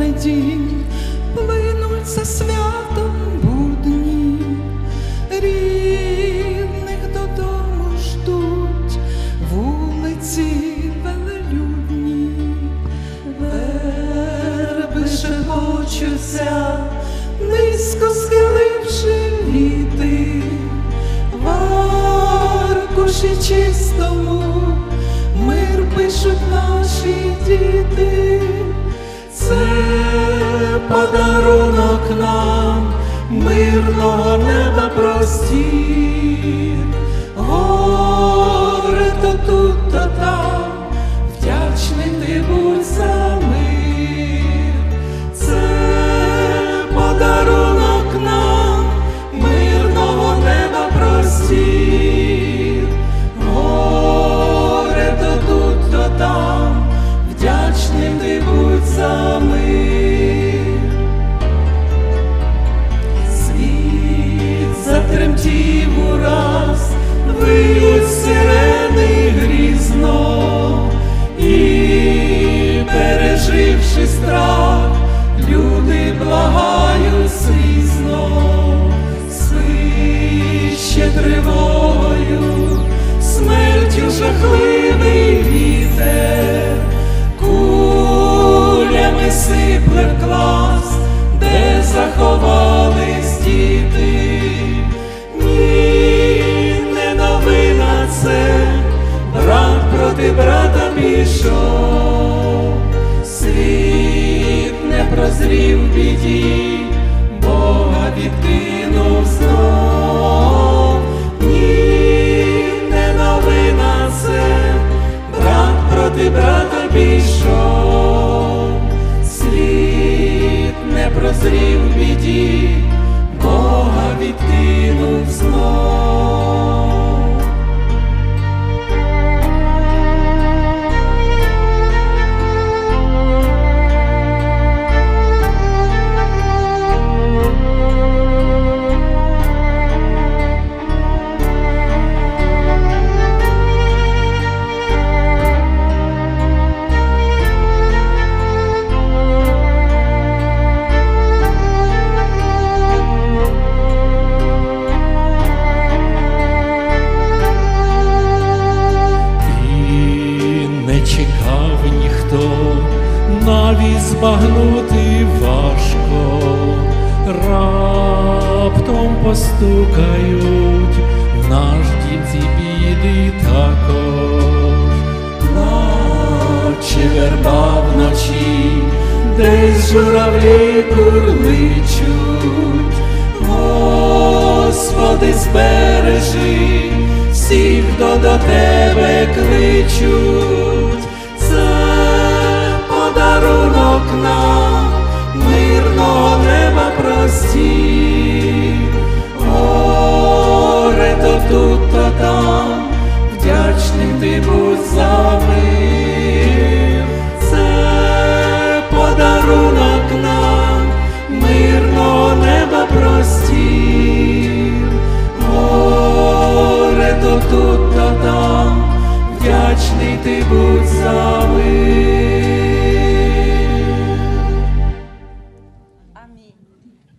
неділь плинуть за святом будні, рідних додому ждуть вулиці велелюдні, верби шепочуться, низько схиливши віти, в аркуші чистому мир пишуть наші подарунок нам мирного неба простір, переживши страх, люди благають слізно, свище тривогою, смертю жахливий вітер, не біді, Бога відкинув знов. Ні, не новина це, брат проти брата пішов, світ не прозрів біді, Бога відкинув знов. Навіть збагнути важко, раптом постукають в наш дім ці біди також, наче верба вночі, десь журавлі курличуть, Господи, збережи всіх, хто до тебе кличуть. boots are we?